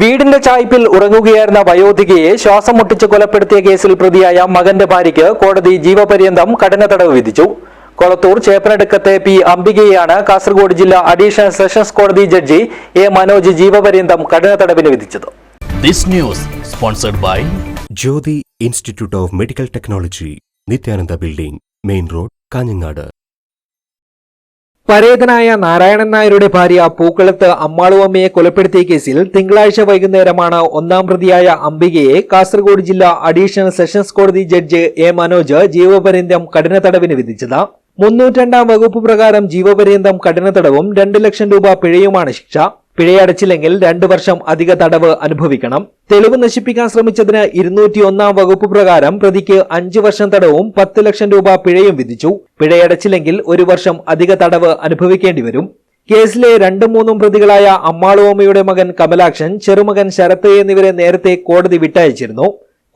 വീടിന്റെ ചായ്പിൽ ഉറങ്ങുകയായിരുന്ന വയോധികയെ ശ്വാസം മുട്ടിച്ച് കൊലപ്പെടുത്തിയ കേസിൽ പ്രതിയായ മകന്റെ ഭാര്യയ്ക്ക് കോടതി ജീവപര്യന്തം കഠിന തടവ് വിധിച്ചു. കൊളത്തൂർ ചേപ്പനടുക്കത്തെ പി അംബികയെയാണ് കാസർഗോഡ് ജില്ലാ അഡീഷണൽ സെഷൻസ് കോടതി ജഡ്ജി എ മനോജ് ജീവപര്യന്തം കഠിന തടവിന് വിധിച്ചത്. This news sponsored by Jyothi institute of medical technology Nithyananda building main road Kanhangad. പരേതനായ നാരായണൻ നായരുടെ ഭാര്യ പൂക്കളത്ത് അമ്മാളുവമ്മയെ കൊലപ്പെടുത്തിയ കേസിൽ തിങ്കളാഴ്ച വൈകുന്നേരമാണ് ഒന്നാം പ്രതിയായ അംബികയെ കാസർഗോഡ് ജില്ലാ അഡീഷണൽ സെഷൻസ് കോടതി ജഡ്ജ് എ മനോജ് ജീവപര്യന്തം കഠിന തടവിന് വിധിച്ചത്. മുന്നൂറ്റണ്ടാം വകുപ്പ് പ്രകാരം ജീവപര്യന്തം കഠിന തടവും രണ്ട് ലക്ഷം രൂപ പിഴയുമാണ് ശിക്ഷ. പിഴയടച്ചില്ലെങ്കിൽ രണ്ടു വർഷം അധിക തടവ് അനുഭവിക്കണം. തെളിവ് നശിപ്പിക്കാൻ ശ്രമിച്ചതിന് ഇരുന്നൂറ്റി ഒന്നാം വകുപ്പ് പ്രകാരം പ്രതിക്ക് അഞ്ചു വർഷം തടവും പത്ത് ലക്ഷം രൂപ പിഴയും വിധിച്ചു. പിഴയടച്ചില്ലെങ്കിൽ ഒരു വർഷം അധിക തടവ് അനുഭവിക്കേണ്ടി വരും. കേസിലെ രണ്ടും മൂന്നും പ്രതികളായ അമ്മാളുവമ്മയുടെ മകൻ കമലാക്ഷൻ ചെറുമകൻ ശരത്ത് എന്നിവരെ നേരത്തെ കോടതി വിട്ടയച്ചിരുന്നു.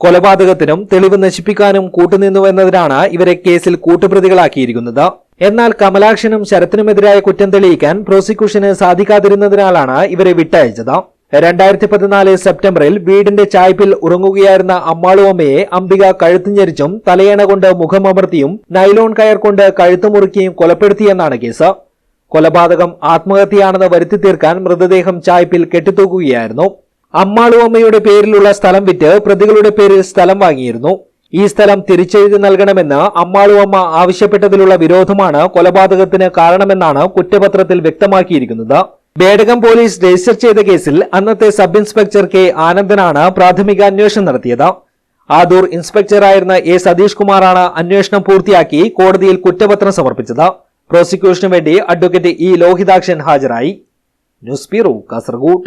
കൊലപാതകത്തിനും തെളിവ് നശിപ്പിക്കാനും കൂട്ടുനിന്നുവെന്നതിനാണ് ഇവരെ കേസിൽ കൂട്ടുപ്രതികളാക്കിയിരിക്കുന്നത്. എന്നാൽ കമലാക്ഷനും ശരത്തിനുമെതിരായ കുറ്റം തെളിയിക്കാൻ പ്രോസിക്യൂഷന് സാധിക്കാതിരുന്നതിനാലാണ് ഇവരെ വിട്ടയച്ചത്. രണ്ടായിരത്തി പതിനാല് സെപ്റ്റംബറിൽ വീടിന്റെ ചായ്പിൽ ഉറങ്ങുകയായിരുന്ന അമ്മാളുവമ്മയെ അംബിക കഴുത്തുഞ്ഞരിച്ചും തലയണ കൊണ്ട് മുഖമമർത്തിയും നൈലോൺ കയർ കൊണ്ട് കഴുത്തു മുറുക്കിയും കൊലപ്പെടുത്തിയെന്നാണ് കേസ്. കൊലപാതകം ആത്മഹത്യയാണെന്ന് വരുത്തി തീർക്കാൻ മൃതദേഹം ചായ്പിൽ കെട്ടിത്തൂക്കുകയായിരുന്നു. അമ്മാളുവമ്മയുടെ പേരിലുള്ള സ്ഥലം വിറ്റ് പ്രതികളുടെ പേരിൽ സ്ഥലം വാങ്ങിയിരുന്നു. ഈ സ്ഥലം തിരിച്ചെഴുതി നൽകണമെന്ന് അമ്മാളുവമ്മ ആവശ്യപ്പെട്ടതിലുള്ള വിരോധമാണ് കൊലപാതകത്തിന് കാരണമെന്നാണ് കുറ്റപത്രത്തിൽ വ്യക്തമാക്കിയിരിക്കുന്നത്. ബേഡകം പോലീസ് രജിസ്റ്റർ ചെയ്ത കേസിൽ അന്നത്തെ സബ് ഇൻസ്പെക്ടർ കെ ആനന്ദനാണ് പ്രാഥമിക അന്വേഷണം നടത്തിയത്. ആദൂർ ഇൻസ്പെക്ടറായിരുന്ന എ സതീഷ് കുമാറാണ് അന്വേഷണം പൂർത്തിയാക്കി കോടതിയിൽ കുറ്റപത്രം സമർപ്പിച്ചത്. പ്രോസിക്യൂഷനു വേണ്ടി അഡ്വക്കേറ്റ് ഇ ലോഹിതാക്ഷൻ ഹാജരായി. News bureau Kasaragod.